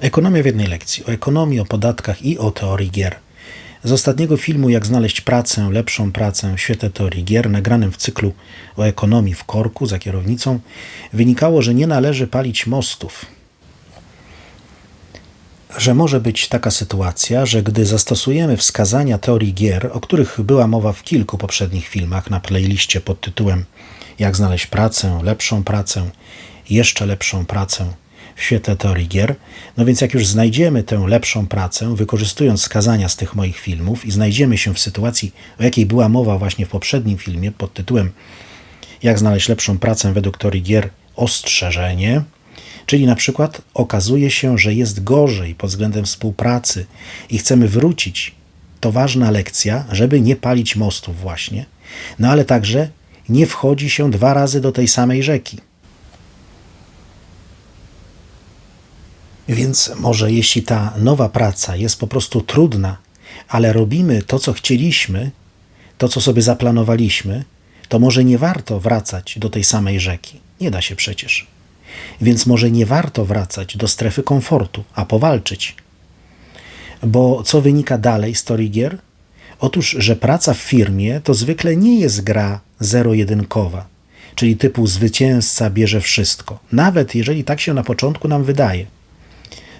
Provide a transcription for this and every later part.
Ekonomia w jednej lekcji. O ekonomii, o podatkach i o teorii gier. Z ostatniego filmu Jak znaleźć pracę, lepszą pracę w świetle teorii gier, nagranym w cyklu o ekonomii w korku za kierownicą, wynikało, że nie należy palić mostów. Że może być taka sytuacja, że gdy zastosujemy wskazania teorii gier, o których była mowa w kilku poprzednich filmach na playliście pod tytułem Jak znaleźć pracę, lepszą pracę, jeszcze lepszą pracę w świetle teorii gier. No więc jak już znajdziemy tę lepszą pracę, wykorzystując wskazania z tych moich filmów i znajdziemy się w sytuacji, o jakiej była mowa właśnie w poprzednim filmie pod tytułem Jak znaleźć lepszą pracę według teorii gier, ostrzeżenie, czyli na przykład okazuje się, że jest gorzej pod względem współpracy i chcemy wrócić, to ważna lekcja, żeby nie palić mostów właśnie, no ale także nie wchodzi się dwa razy do tej samej rzeki. Więc może jeśli ta nowa praca jest po prostu trudna, ale robimy to, co chcieliśmy, to, co sobie zaplanowaliśmy, to może nie warto wracać do tej samej rzeki. Nie da się przecież. Więc może nie warto wracać do strefy komfortu, a powalczyć. Bo co wynika dalej z teorii gier? Otóż, że praca w firmie to zwykle nie jest gra zero-jedynkowa, czyli typu zwycięzca bierze wszystko, nawet jeżeli tak się na początku nam wydaje.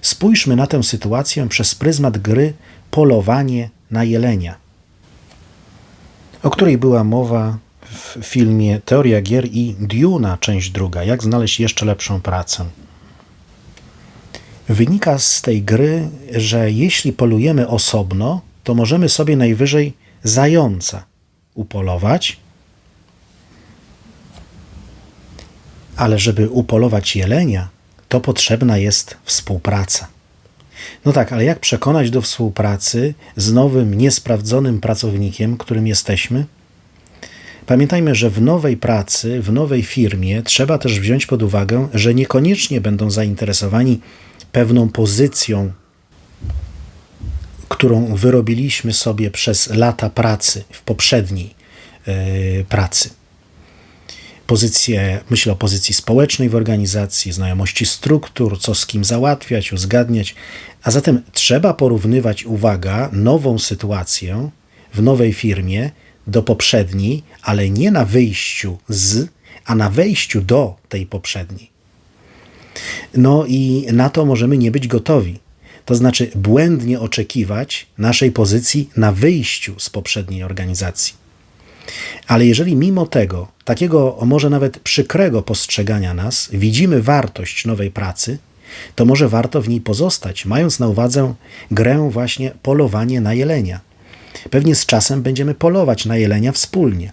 Spójrzmy na tę sytuację przez pryzmat gry Polowanie na jelenia, o której była mowa w filmie Teoria gier i Duna, część druga. Jak znaleźć jeszcze lepszą pracę? Wynika z tej gry, że jeśli polujemy osobno, to możemy sobie najwyżej zająca upolować, ale żeby upolować jelenia, to potrzebna jest współpraca. No tak, ale jak przekonać do współpracy z nowym, niesprawdzonym pracownikiem, którym jesteśmy? Pamiętajmy, że w nowej pracy, w nowej firmie trzeba też wziąć pod uwagę, że niekoniecznie będą zainteresowani pewną pozycją, którą wyrobiliśmy sobie przez lata pracy w poprzedniej yy, pracy pozycję, myślę o pozycji społecznej w organizacji, znajomości struktur, co z kim załatwiać, uzgadniać. A zatem trzeba porównywać, uwaga, nową sytuację w nowej firmie do poprzedniej, ale nie na wyjściu z, a na wejściu do tej poprzedniej. No i na to możemy nie być gotowi. To znaczy błędnie oczekiwać naszej pozycji na wyjściu z poprzedniej organizacji. Ale jeżeli mimo tego, takiego może nawet przykrego postrzegania nas, widzimy wartość nowej pracy, to może warto w niej pozostać, mając na uwadze grę właśnie polowanie na jelenia. Pewnie z czasem będziemy polować na jelenia wspólnie.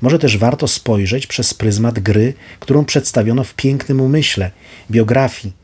Może też warto spojrzeć przez pryzmat gry, którą przedstawiono w pięknym umyśle, biografii